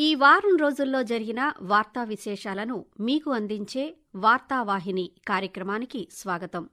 ఈ వారం రోజుల్లో జరిగిన వార్తా విశేషాలను మీకు అందించే వార్తావాహిని కార్యక్రమానికి స్వాగతం.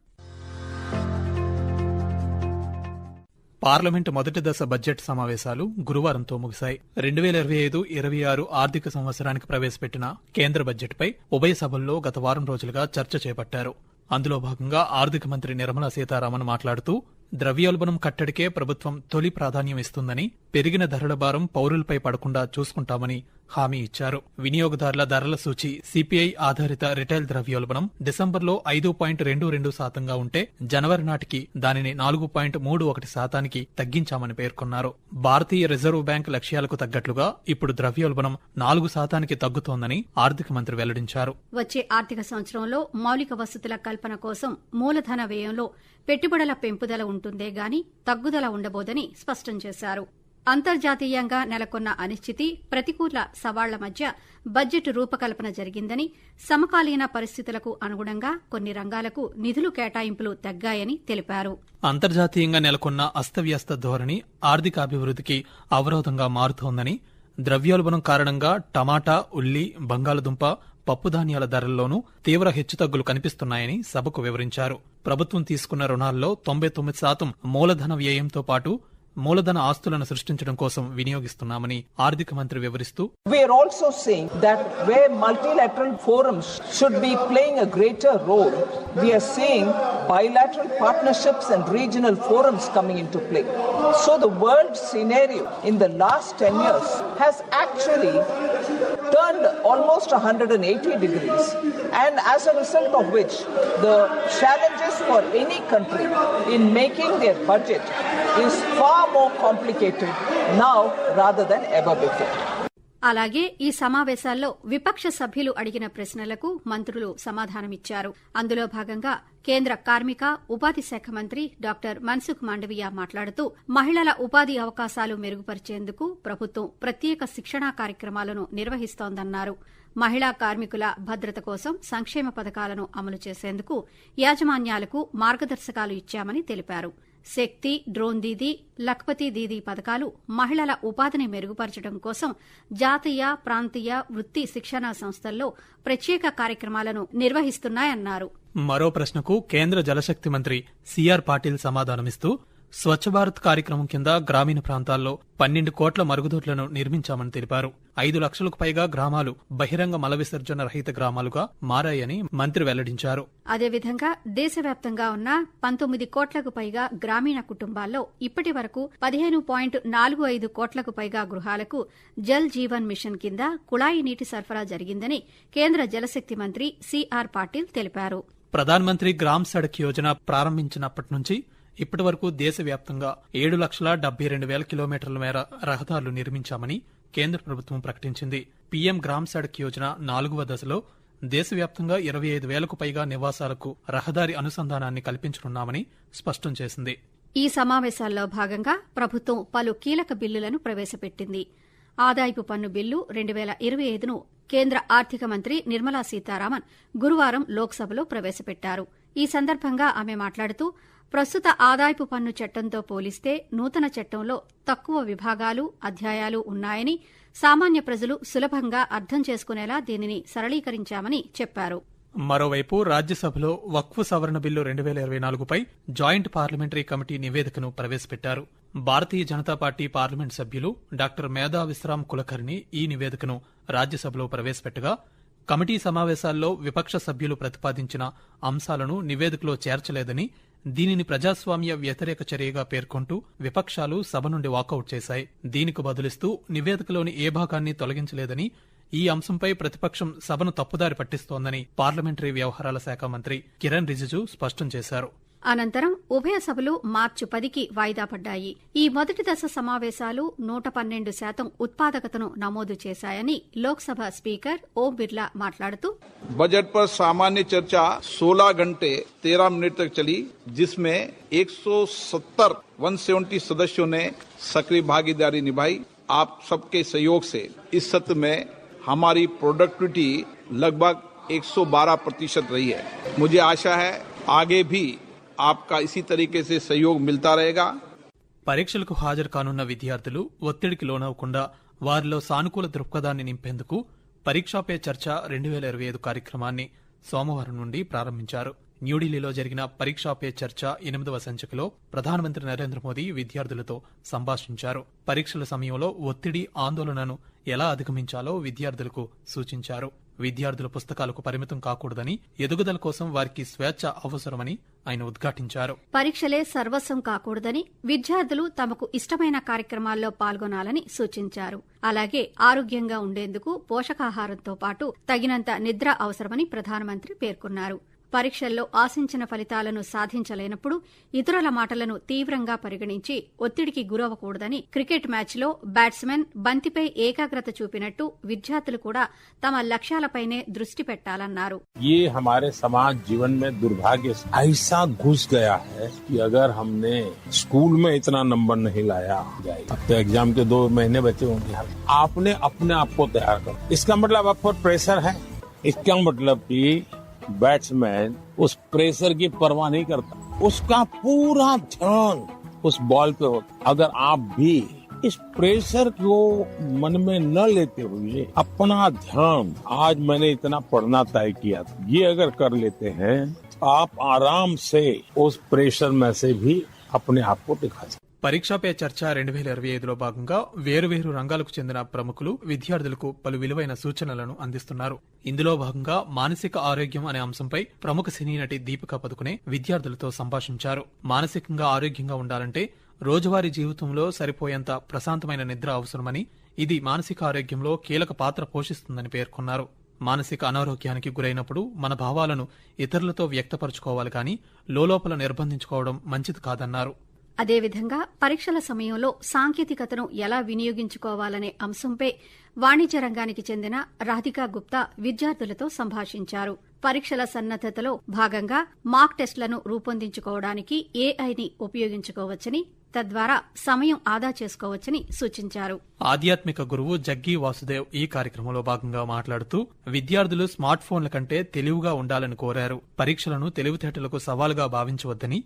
పార్లమెంటు మొదటి దశ బడ్జెట్ సమావేశాలు గురువారంతో ముగిశాయి. రెండు వేల ఇరవై ఐదు ఇరవై ఆరు ఆర్థిక సంవత్సరానికి ప్రవేశపెట్టిన కేంద్ర బడ్జెట్పై ఉభయ సభల్లో గత వారం రోజులుగా చర్చ చేపట్టారు. అందులో భాగంగా ఆర్థిక మంత్రి నిర్మలా సీతారామన్ మాట్లాడుతూ ద్రవ్యోల్బణం కట్టడికే ప్రభుత్వం తొలి ప్రాధాన్యం ఇస్తుందని పెరిగిన ధరల భారం పౌరులపై పడకుండా చూసుకుంటామని హామీ ఇచ్చారు. వినియోగదారుల ధరల సూచి సిపిఐ ఆధారిత రిటైల్ ద్రవ్యోల్బణం డిసెంబర్లో ఐదు పాయింట్ రెండు రెండు శాతంగా ఉంటే జనవరి నాటికి దానిని నాలుగు పాయింట్ మూడు ఒకటి శాతానికి తగ్గించామని పేర్కొన్నారు. భారతీయ రిజర్వ్ బ్యాంక్ లక్ష్యాలకు తగ్గట్లుగా ఇప్పుడు ద్రవ్యోల్బణం నాలుగు శాతానికి తగ్గుతోందని ఆర్థిక మంత్రి వెల్లడించారు. వచ్చే ఆర్థిక సంవత్సరంలో మౌలిక వసతుల కల్పన కోసం మూలధన వ్యయంలో పెట్టుబడుల పెంపుదల ఉంటుందే గాని తగ్గుదల ఉండబోదని స్పష్టం చేశారు. అంతర్జాతీయంగా నెలకొన్న అనిశ్చితి ప్రతికూల సవాళ్ళ మధ్య బడ్జెట్ రూపకల్పన జరిగిందని సమకాలీన పరిస్థితులకు అనుగుణంగా కొన్ని రంగాలకు నిధులు కేటాయింపులు తగ్గాయని తెలిపారు. అంతర్జాతీయంగా నెలకొన్న అస్తవ్యస్త ధోరణి ఆర్థికాభివృద్ధికి అవరోధంగా మారుతోందని ద్రవ్యోల్బణం కారణంగా టమాటా ఉల్లి బంగాళదుంప పప్పుధాన్యాల ధరల్లోనూ తీవ్ర హెచ్చుతగ్గులు కనిపిస్తున్నాయని సభకు వివరించారు. ప్రభుత్వం తీసుకున్న రుణాల్లో తొంభై తొమ్మిది శాతం మూలధన వ్యయంతో పాటు మూలధన ఆస్తులను సృష్టించడం కోసం వినియోగిస్తున్నామని ఆర్థిక మంత్రి వివరిస్తూ We are also saying that where multilateral forums should be playing a greater role, we are seeing bilateral partnerships and regional forums coming into play. So the world scenario in the last 10 years has actually turned almost 180 degrees and as a result of which the challenges for any country in making their budget is far more complicated now rather than ever before. అలాగే ఈ సమావేశాల్లో విపక్ష సభ్యులు అడిగిన ప్రశ్నలకు మంత్రులు సమాధానమిచ్చారు. అందులో భాగంగా కేంద్ర కార్మిక ఉపాధి శాఖ మంత్రి డాక్టర్ మన్సుఖ్ మాండవీయ మాట్లాడుతూ మహిళల ఉపాధి అవకాశాలు మెరుగుపరిచేందుకు ప్రభుత్వం ప్రత్యేక శిక్షణా కార్యక్రమాలను నిర్వహిస్తోందన్నారు. మహిళా కార్మికుల భద్రత కోసం సంక్షేమ పథకాలను అమలు చేసేందుకు యాజమాన్యాలకు మార్గదర్శకాలు ఇచ్చామని తెలిపారు. శక్తి డ్రోన్ దీదీ లఖపతి దీదీ పథకాలు మహిళల ఉపాధిని మెరుగుపరచడం కోసం జాతీయ ప్రాంతీయ వృత్తి శిక్షణా సంస్థల్లో ప్రత్యేక కార్యక్రమాలను నిర్వహిస్తున్నాయన్నారు. మరో ప్రశ్నకు కేంద్ర జలశక్తి మంత్రి సిఆర్ పాటిల్ సమాధానమిస్తూ స్వచ్ఛ భారత్ కార్యక్రమం కింద గ్రామీణ ప్రాంతాల్లో పన్నెండు కోట్ల మరుగుదొడ్లను నిర్మించామని తెలిపారు. ఐదు లక్షలకు పైగా గ్రామాలు బహిరంగ మల విసర్జన రహిత గ్రామాలుగా మారాయని మంత్రి వెల్లడించారు. అదేవిధంగా దేశవ్యాప్తంగా ఉన్న పంతొమ్మిది కోట్లకు పైగా గ్రామీణ కుటుంబాల్లో ఇప్పటి వరకు పదిహేను పాయింట్ నాలుగు ఐదు కోట్లకు పైగా గృహాలకు జల్ జీవన్ మిషన్ కింద కుళాయి నీటి సరఫరా జరిగిందని కేంద్ర జలశక్తి మంత్రి సిఆర్ పాటిల్ తెలిపారు. ప్రధాన్ మంత్రి గ్రామ్ సడక్ యోజన ప్రారంభించినప్పటి నుంచి ఇప్పటి వరకు దేశవ్యాప్తంగా ఏడు లక్షల డెబ్బై రెండు వేల కిలోమీటర్ల మేర రహదారులు నిర్మించామని కేంద్ర ప్రభుత్వం ప్రకటించింది. పీఎం గ్రామ్ సడక్ యోజన నాలుగవ దశలో దేశవ్యాప్తంగా ఇరవై ఐదు వేలకు పైగా నివాసాలకు రహదారి అనుసంధానాన్ని కల్పించనున్నామని స్పష్టం చేసింది. ఈ సమావేశాల్లో భాగంగా ప్రభుత్వం పలు కీలక బిల్లులను ప్రవేశపెట్టింది. ఆదాయపు పన్ను బిల్లు రెండు వేల ఇరవై ఐదును కేంద్ర ఆర్థిక మంత్రి నిర్మలా సీతారామన్ గురువారం లోక్సభలో ప్రవేశపెట్టారు. ఈ సందర్భంగా ఆమె మాట్లాడుతూ ప్రస్తుత ఆదాయపు పన్ను చట్టంతో పోలిస్తే నూతన చట్టంలో తక్కువ విభాగాలు అధ్యాయాలు ఉన్నాయని సామాన్య ప్రజలు సులభంగా అర్థం చేసుకునేలా దీనిని సరళీకరించామని చెప్పారు. మరోవైపు రాజ్యసభలో వక్ఫ్ సవరణ బిల్లు రెండు వేల ఇరవై నాలుగుపై జాయింట్ పార్లమెంటరీ కమిటీ నివేదికను ప్రవేశపెట్టారు. భారతీయ జనతా పార్టీ పార్లమెంట్ సభ్యులు డాక్టర్ మేధా విశ్రామ్ కులకర్ణి ఈ నివేదికను రాజ్యసభలో ప్రవేశపెట్టగా కమిటీ సమావేశాల్లో విపక్ష సభ్యులు ప్రతిపాదించిన అంశాలను నివేదికలో చేర్చలేదని దీనిని ప్రజాస్వామ్య వ్యతిరేక చర్యగా పేర్కొంటూ విపక్షాలు సభ నుండి వాకౌట్ చేశాయి. దీనికి బదులిస్తూ నివేదికలోని ఏ భాగాన్ని తొలగించలేదని ఈ అంశంపై ప్రతిపక్షం సభను తప్పుదారి పట్టిస్తోందని పార్లమెంటరీ వ్యవహారాల శాఖ మంత్రి కిరణ్ రిజిజు స్పష్టం చేశారు. అనంతరం ఉభయ సభలు మార్చి పదికి వాయిదా పడ్డాయి ఈ మొదటి దశ సమావేశాలు నూట పన్నెండు శాతం ఉత్పాదకతను నమోదు చేశాయని లోక్సభ స్పీకర్ ఓం బిర్లా మాట్లాడుతూ बजट पर सामान्य चर्चा 16 घंटे 13 मिनट तक चली जिसमें 170 170 सदस्यों ने सक्रिय भागीदारी निभाई आप सबके सहयोग से इस सत्र में हमारी प्रोडक्टिविटी लगभग 112 प्रतिशत रही है मुझे आशा है आगे भी आपका इसी तरीके से सहयोग मिलता रहेगा పరీక్షలకు హాజరు కానున్న విద్యార్థులు ఒత్తిడికి లోనవకుండా వారిలో సానుకూల దృక్పథాన్ని నింపేందుకు పరీక్షా పే చర్చ రెండు వేల ఇరవై ఐదు కార్యక్రమాన్ని సోమవారం నుండి ప్రారంభించారు న్యూఢిల్లీలో జరిగిన పరీక్షా పే చర్చ ఎనిమిదవ సంచికలో ప్రధానమంత్రి నరేంద్ర మోదీ విద్యార్థులతో సంభాషించారు పరీక్షల సమయంలో ఒత్తిడి ఆందోళనను ఎలా అధిగమించాలో విద్యార్థులకు సూచించారు విద్యార్థుల పుస్తకాలకు పరిమితం కాకూడదని ఎదుగుదల కోసం వారికి స్వేచ్ఛ అవసరమని ఆయన ఉద్ఘాటించారు. పరీక్షలే సర్వస్వం కాకూడదని విద్యార్థులు తమకు ఇష్టమైన కార్యక్రమాల్లో పాల్గొనాలని సూచించారు. అలాగే ఆరోగ్యంగా ఉండేందుకు పోషకాహారంతో పాటు తగినంత నిద్ర అవసరమని ప్రధానమంత్రి పేర్కొన్నారు. పరీక్షల్లో ఆశించిన ఫలితాలను సాధించలేనప్పుడు ఇతరుల మాటలను తీవ్రంగా పరిగణించి ఒత్తిడికి గురవకూడదని క్రికెట్ మ్యాచ్లో బ్యాట్స్మెన్ బంతిపై ఏకాగ్రత చూపినట్టు విద్యార్థులు కూడా తమ లక్ష్యాలపైనే దృష్టి పెట్టాలన్నారు ये हमारे समाज जीवन में दुर्भाग्य से ऐसा घुस गया है कि अगर हमने स्कूल में इतना नंबर नहीं लाया जाएगा अब तो एग्जाम के दो महीने बचे होंगे आपने अपने आप को तैयार कर इसका मतलब आप पर प्रेशर है इसका मतलब कि बैट्समैन उस प्रेशर की परवाह नहीं करता। उसका पूरा ध्यान उस बॉल पे होता। अगर आप भी इस प्रेशर को मन में न लेते हुए अपना ध्यान, आज मैंने इतना पढ़ना तय किया था। ये अगर कर लेते हैं, आप आराम से उस प्रेशर में से भी अपने आप को दिखा सकते పరీక్షా పే చర్చ రెండు వేల ఇరవై ఐదులో భాగంగా వేరువేరు రంగాలకు చెందిన ప్రముఖులు విద్యార్థులకు పలు విలువైన సూచనలను అందిస్తున్నారు. ఇందులో భాగంగా మానసిక ఆరోగ్యం అనే అంశంపై ప్రముఖ సినీ నటి దీపికా పదుకునే విద్యార్థులతో సంభాషించారు. మానసికంగా ఆరోగ్యంగా ఉండాలంటే రోజువారీ జీవితంలో సరిపోయేంత ప్రశాంతమైన నిద్ర అవసరమని ఇది మానసిక ఆరోగ్యంలో కీలక పాత్ర పోషిస్తుందని పేర్కొన్నారు. మానసిక అనారోగ్యానికి గురైనప్పుడు మన భావాలను ఇతరులతో వ్యక్తపరచుకోవాలి కానీ లోలోపల నిర్బంధించుకోవడం మంచిది కాదన్నారు. అదేవిధంగా పరీక్షల సమయంలో సాంకేతికతను ఎలా వినియోగించుకోవాలనే అంశంపై వాణిజ్య రంగానికి చెందిన రాధికా గుప్తా విద్యార్థులతో సంభాషించారు. పరీక్షల సన్నద్దతలో భాగంగా మాక్ టెస్టులను రూపొందించుకోవడానికి ఏఐని ఉపయోగించుకోవచ్చని తద్వారా సమయం ఆదా చేసుకోవచ్చని సూచించారు. ఆధ్యాత్మిక గురువు జగ్గి వాసుదేవ్ ఈ కార్యక్రమంలో భాగంగా మాట్లాడుతూ విద్యార్థులు స్మార్ట్ ఫోన్ల కంటే తెలివిగా ఉండాలని కోరారు. పరీక్షలను తెలివితేటలకు సవాలుగా భావించవద్దని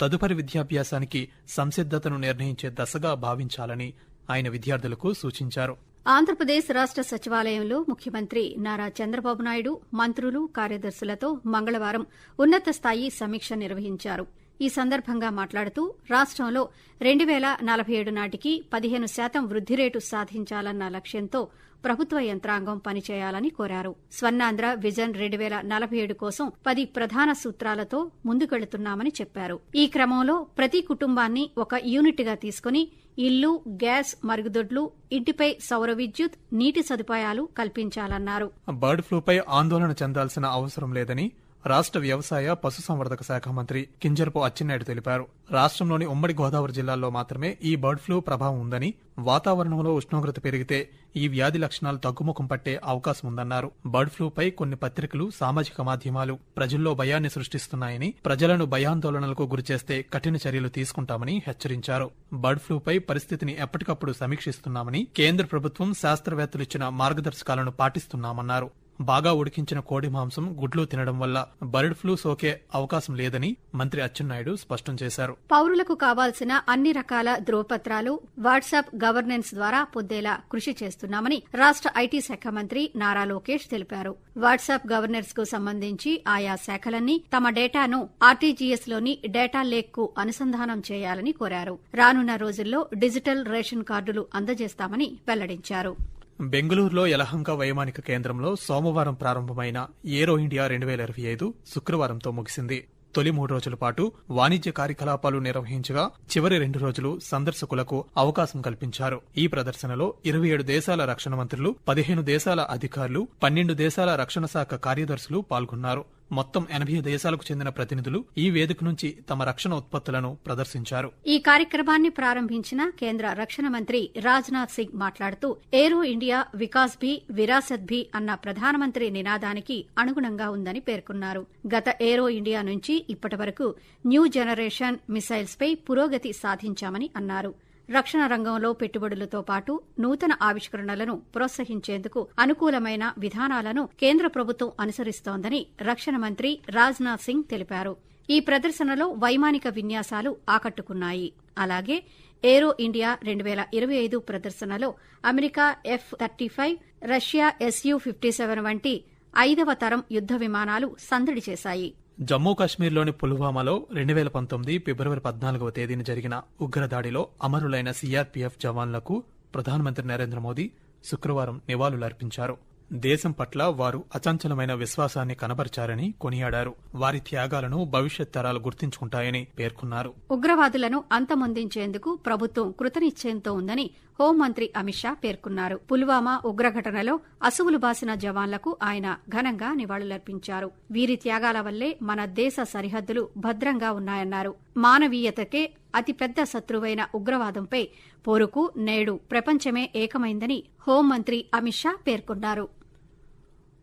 తదుపరి విద్యాభ్యాసానికి సంసిద్ధతను నిర్ణయించే దశగా భావించాలని ఆయన విద్యార్థులకు సూచించారు. ఆంధ్రప్రదేశ్ రాష్ట సచివాలయంలో ముఖ్యమంత్రి నారా చంద్రబాబు నాయుడు మంత్రులు కార్యదర్శులతో మంగళవారం ఉన్నత స్థాయి సమీక్ష నిర్వహించారు. ఈ సందర్భంగా మాట్లాడుతూ రాష్టంలో రెండు వేల నలభై ఏడు నాటికి పదిహేను శాతం వృద్ది రేటు సాధించాలన్న లక్ష్యంతో ప్రభుత్వ యంత్రాంగం పనిచేయాలని కోరారు. స్వర్ణాంధ్ర విజన్ రెండు వేల నలభై ఏడు కోసం పది ప్రధాన సూత్రాలతో ముందుకెళుతున్నామని చెప్పారు. ఈ క్రమంలో ప్రతి కుటుంబాన్ని ఒక యూనిట్గా తీసుకుని ఇల్లు గ్యాస్ మరుగుదొడ్లు ఇంటిపై సౌర విద్యుత్ నీటి సదుపాయాలు కల్పించాలన్నారు. బర్డ్ ఫ్లూపై ఆందోళన చెందాల్సిన అవసరం లేదని రాష్ట వ్యవసాయ పశుసంవర్ధక శాఖ మంత్రి కింజర్పు అచ్చెన్నాయుడు తెలిపారు. రాష్ట్రంలోని ఉమ్మడి గోదావరి జిల్లాల్లో మాత్రమే ఈ బర్డ్ ఫ్లూ ప్రభావం ఉందని వాతావరణంలో ఉష్ణోగ్రత పెరిగితే ఈ వ్యాధి లక్షణాలు తగ్గుముఖం పట్టే అవకాశం ఉందన్నారు. బర్డ్ ఫ్లూపై కొన్ని పత్రికలు సామాజిక మాధ్యమాలు ప్రజల్లో భయాన్ని సృష్టిస్తున్నాయని ప్రజలను భయాందోళనలకు గురిచేస్తే కఠిన చర్యలు తీసుకుంటామని హెచ్చరించారు. బర్డ్ ఫ్లూపై పరిస్థితిని ఎప్పటికప్పుడు సమీక్షిస్తున్నామని కేంద్ర ప్రభుత్వం శాస్త్రవేత్తలు ఇచ్చిన మార్గదర్శకాలను పాటిస్తున్నామన్నారు. బాగా ఉడికించిన కోడి మాంసం గుడ్లు తినడం వల్ల బర్డ్ ఫ్లూ సోకే అవకాశం లేదని మంత్రి అచ్చెన్నాయుడు స్పష్టం చేశారు. పౌరులకు కావాల్సిన అన్ని రకాల ధ్రువపత్రాలు వాట్సాప్ గవర్నెన్స్ ద్వారా పొందేలా కృషి చేస్తున్నామని రాష్ట ఐటీ శాఖ మంత్రి నారా లోకేష్ తెలిపారు. వాట్సాప్ గవర్నెన్స్కు సంబంధించి ఆయా శాఖలన్నీ తమ డేటాను ఆర్టీజీఎస్లోని డేటా లేక్కు అనుసంధానం చేయాలని కోరారు. రానున్న రోజుల్లో డిజిటల్ రేషన్ కార్డులు అందజేస్తామని వెల్లడించారు. బెంగళూరులో యలహంక వైమానిక కేంద్రంలో సోమవారం ప్రారంభమైన ఏరో ఇండియా రెండు వేల ఇరవై ఐదు శుక్రవారంతో ముగిసింది. తొలి మూడు రోజుల పాటు వాణిజ్య కార్యకలాపాలు నిర్వహించగా చివరి రెండు రోజులు సందర్శకులకు అవకాశం కల్పించారు. ఈ ప్రదర్శనలో ఇరవై ఏడు దేశాల రక్షణ మంత్రులు పదిహేను దేశాల అధికారులు పన్నెండు దేశాల రక్షణ శాఖ కార్యదర్శులు పాల్గొన్నారు. మొత్తం ఎనభై దేశాలకు చెందిన ప్రతినిధులు ఈ వేదిక నుంచి తమ రక్షణ ఉత్పత్తులను ప్రదర్శించారు. ఈ కార్యక్రమాన్ని ప్రారంభించిన కేంద్ర రక్షణ మంత్రి రాజ్నాథ్ సింగ్ మాట్లాడుతూ ఏరో ఇండియా వికాస్ భీ విరాసత్ భీ అన్న ప్రధానమంత్రి నినాదానికి అనుగుణంగా ఉందని పేర్కొన్నారు. గత ఏరో ఇండియా నుంచి ఇప్పటి వరకు న్యూ జనరేషన్ మిసైల్స్ పై పురోగతి సాధించామని అన్నారు. రక్షణ రంగంలో పెట్టుబడులతో పాటు నూతన ఆవిష్కరణలను ప్రోత్సహించేందుకు అనుకూలమైన విధానాలను కేంద్ర ప్రభుత్వం అనుసరిస్తోందని రక్షణ మంత్రి రాజ్నాథ్ సింగ్ తెలిపారు. ఈ ప్రదర్శనలో వైమానిక విన్యాసాలు ఆకట్టుకున్నాయి. అలాగే ఏరో ఇండియా రెండు వేల ఇరవై ఐదు ప్రదర్శనలో America F thirty five Russia SU fifty seven వంటి ఐదవ తరం యుద్ద విమానాలు సందడి చేశాయి. జమ్మూ కాశ్మీర్లోని పుల్వామాలో రెండు వేల పంతొమ్మిది ఫిబ్రవరి పద్నాలుగవ తేదీన జరిగిన ఉగ్రదాడిలో అమరులైన సీఆర్పీఎఫ్ జవాన్లకు ప్రధానమంత్రి నరేంద్ర మోదీ శుక్రవారం నివాళులర్పించారు. దేశం పట్ల వారు అచంచలమైన విశ్వాసాన్ని కనబరిచారని కొనియాడారు. వారి త్యాగాలను భవిష్యత్ తరాలు గుర్తించుకుంటాయని పేర్కొన్నారు. ఉగ్రవాదులను అంతమొందించేందుకు ప్రభుత్వం కృతనిశ్చయంతో ఉందని హోంమంత్రి అమిత్ షా పేర్కొన్నారు. పుల్వామా ఉగ్రఘటనలో అసువులు బాసిన జవాన్లకు ఆయన ఘనంగా నివాళులర్పించారు. వీరి త్యాగాల వల్లే మన దేశ సరిహద్దులు భద్రంగా ఉన్నాయన్నారు. మానవీయతకే అతిపెద్ద శత్రువైన ఉగ్రవాదంపై పోరుకు నేడు ప్రపంచమే ఏకమైందని హోంమంత్రి అమిత్ షా పేర్కొన్నారు.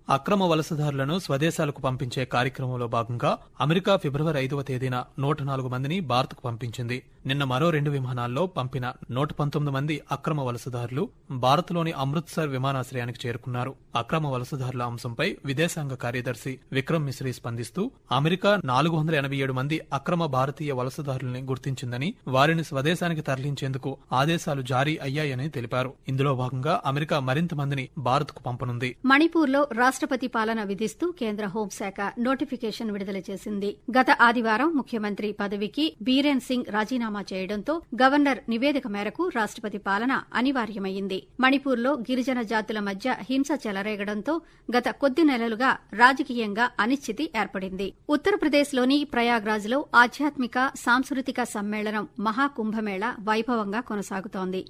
అక్రమ వలసదారులను స్వదేశాలకు పంపించే కార్యక్రమంలో భాగంగా అమెరికా ఫిబ్రవరి ఐదవ తేదీన నూట నాలుగు మందిని భారత్కు పంపించింది. నిన్న మరో రెండు విమానాల్లో పంపిన నూట పంతొమ్మిది మంది అక్రమ వలసదారులు భారత్లోని అమృత్సర్ విమానాశ్రయానికి చేరుకున్నారు. అక్రమ వలసదారుల అంశంపై విదేశాంగ కార్యదర్శి విక్రమ్ మిశ్రీ స్పందిస్తూ అమెరికా నాలుగు వందల ఎనభై ఏడు మంది అక్రమ భారతీయ వలసదారుల్ని గుర్తించిందని వారిని స్వదేశానికి తరలించేందుకు ఆదేశాలు జారీ అయ్యాయని తెలిపారు. ఇందులో భాగంగా అమెరికా మరింత మందిని భారత్కు పంపనుంది. మణిపూర్లో రాష్టపతి పాలన విధిస్తూ కేంద్ర హోంశాఖ నోటిఫికేషన్ విడుదల చేసింది. గత ఆదివారం ముఖ్యమంత్రి పదవికి బీరేన్ సింగ్ రాజీనామా చేయడంతో గవర్నర్ నివేదిక మేరకు రాష్టపతి పాలన అనివార్యమైంది. మణిపూర్లో గిరిజన జాతుల మధ్య హింస చెలరేగడంతో గత కొద్ది నెలలుగా రాజకీయంగా అనిశ్చితి ఏర్పడింది. ఉత్తరప్రదేశ్లోని ప్రయాగ్రాజ్లో ఆధ్యాత్మిక సాంస్కృతిక సమ్మేళనం మహాకుంభమేళ వైభవంగా కొనసాగుతోంది.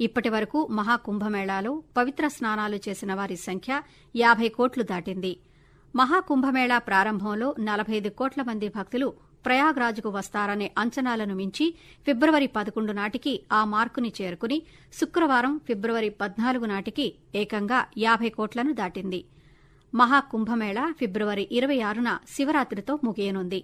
ఇప్పటి వరకు మహాకుంభమేళాలో పవిత్ర స్నానాలు చేసిన వారి సంఖ్య యాభై కోట్లు దాటింది. మహాకుంభమేళా ప్రారంభంలో నలభై ఐదు కోట్ల మంది భక్తులు ప్రయాగ్రాజ్కు వస్తారనే అంచనాలను మించి ఫిబ్రవరి పదకొండు నాటికి ఆ మార్కుని చేరుకుని శుక్రవారం ఫిబ్రవరి పద్నాలుగు నాటికి ఏకంగా యాభై కోట్లను దాటింది. మహాకుంభమేళా ఫిబ్రవరి ఇరవై ఆరున శివరాత్రితో ముగియనుంది.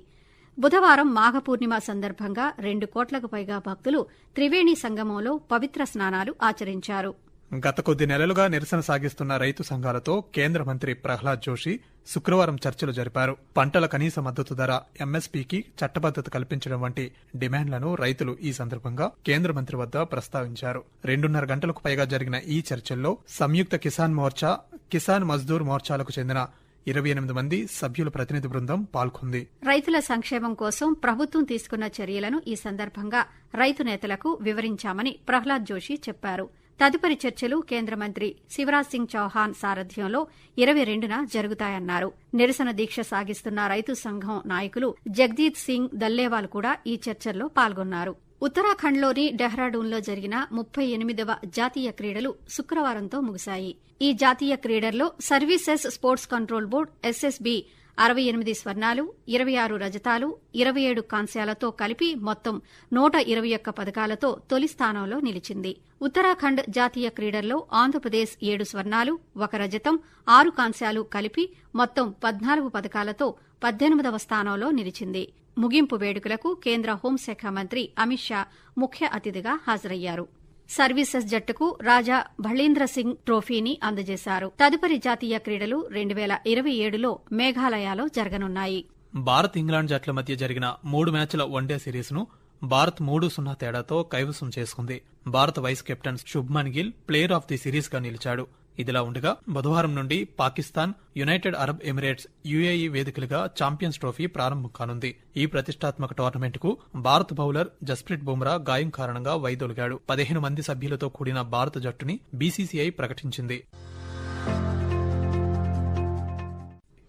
బుధవారం మాఘపూర్ణిమ సందర్భంగా రెండు కోట్లకు పైగా భక్తులు త్రివేణి సంగమంలో పవిత్ర స్నానాలు ఆచరించారు. గత కొద్ది నెలలుగా నిరసన సాగిస్తున్న రైతు సంఘాలతో కేంద్ర మంత్రి ప్రహ్లాద్ జోషి శుక్రవారం చర్చలు జరిపారు. పంటల కనీస మద్దతు ధర ఎంఎస్పీకి చట్టబద్దత కల్పించడం వంటి డిమాండ్లను రైతులు ఈ సందర్భంగా కేంద్ర మంత్రి వద్ద ప్రస్తావించారు. రెండున్నర గంటలకు పైగా జరిగిన ఈ చర్చల్లో సంయుక్త కిసాన్ మోర్చా కిసాన్ మజ్దూర్ మోర్చాలకు చెందిన ఇరవై ఎనిమిది మంది సభ్యుల ప్రతినిధి బృందం పాల్గొంది. రైతుల సంక్షేమం కోసం ప్రభుత్వం తీసుకున్న చర్యలను ఈ సందర్భంగా రైతు నేతలకు వివరించామని ప్రహ్లాద్ జోషి చెప్పారు. తదుపరి చర్చలు కేంద్ర మంత్రి శివరాజ్ సింగ్ చౌహాన్ సారథ్యంలో ఇరవై రెండున జరుగుతాయన్నారు. నిరసన దీక్ష సాగిస్తున్న రైతు సంఘం నాయకులు జగదీత్ సింగ్ దల్లేవాల్ కూడా ఈ చర్చల్లో పాల్గొన్నారు. ఉత్తరాఖండ్లోని డెహ్రాడూన్లో జరిగిన ముప్పై ఎనిమిదవ జాతీయ క్రీడలు శుక్రవారంతో ముగిశాయి. ఈ జాతీయ క్రీడల్లో services sports control board SSB అరవై ఎనిమిది స్వర్ణాలు ఇరవై ఆరు రజతాలు ఇరవై ఏడు కాంస్యాలతో కలిపి మొత్తం నూట ఇరవై ఒక్క పథకాలతో తొలి స్థానంలో నిలిచింది. ఉత్తరాఖండ్ జాతీయ క్రీడల్లో ఆంధ్రప్రదేశ్ ఏడు స్వర్ణాలు ఒక రజతం ఆరు కాంస్యాలు కలిపి మొత్తం పద్నాలుగు పథకాలతో పద్దెనిమిదవ స్థానంలో నిలిచింది. ముగింపు వేడుకలకు కేంద్ర హోంశాఖ మంత్రి అమిత్ షా ముఖ్య అతిథిగా హాజరయ్యారు. సర్వీసెస్ జట్టుకు రాజా భళీంద్ర సింగ్ ట్రోఫీని అందజేశారు. తదుపరి జాతీయ క్రీడలు రెండు వేల ఇరవై ఏడులో మేఘాలయలో జరగనున్నాయి. భారత్ ఇంగ్లాండ్ జట్ల మధ్య జరిగిన మూడు మ్యాచ్ల వన్డే సిరీస్ను భారత్ మూడు సున్నా తేడాతో కైవసం చేసుకుంది. భారత vice captain Shubman Gill player of the సిరీస్గా నిలిచాడు. ఇదిలా ఉండగా బుధవారం నుండి Pakistan United Arab Emirates UAE వేదికలుగా champions trophy ప్రారంభం కానుంది. ఈ ప్రతిష్టాత్మక టోర్నమెంట్కు భారత బౌలర్ జస్ప్రీత్ బుమ్రా గాయం కారణంగా వైదొలిగాడు. పదిహేను మంది సభ్యులతో కూడిన భారత జట్టుని బీసీసీఐ ప్రకటించింది.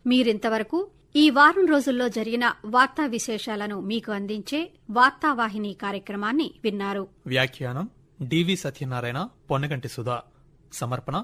మీరింతవరకు ఈ వారం రోజుల్లో జరిగిన వార్తా విశేషాలను మీకు అందించే వార్తావాహిని కార్యక్రమాన్ని విన్నారు. వ్యాఖ్యానం డివి సత్యనారాయణ పొన్నగంటి సుధా. సమర్పణ